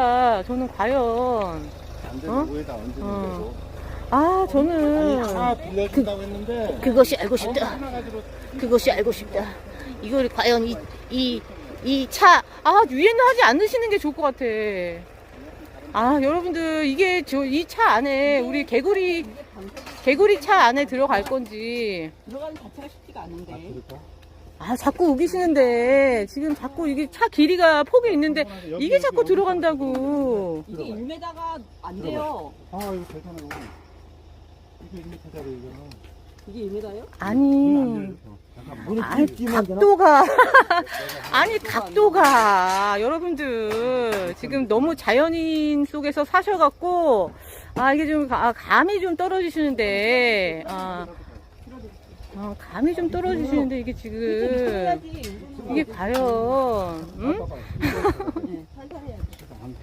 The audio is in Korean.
그러니까 저는 과연 안 되는 어? 어. 거고. 아 저는 빌려준다고 했는데. 그것이 알고 싶다. 하나 가지고 그것이 알고 싶다. 이걸 과연 이 이 이 차 아 유예는 하지 않으시는 게 좋을 것 같아. 아 여러분들 이게 저 이 차 안에 우리 개구리 개구리 차 안에 들어갈 건지 들어가는 자체가 쉽지가 않은데. 그럴까? 아 자꾸 우기시는데 지금 자꾸 이게 차 길이가 폭이 있는데 이게 자꾸 들어간다고. 이게 1m가 안 돼요. 아 이거 대단하고. 이게 1m짜리 이거는. 이게 1m요? 아니 아니? 각도가 아니 각도가 여러분들 지금 너무 자연인 속에서 사셔갖고 아 이게 좀 가- 감이 좀 떨어지시는데 아, 아, 감이 좀 떨어지시는데 이게 지금. 이게 과연 응?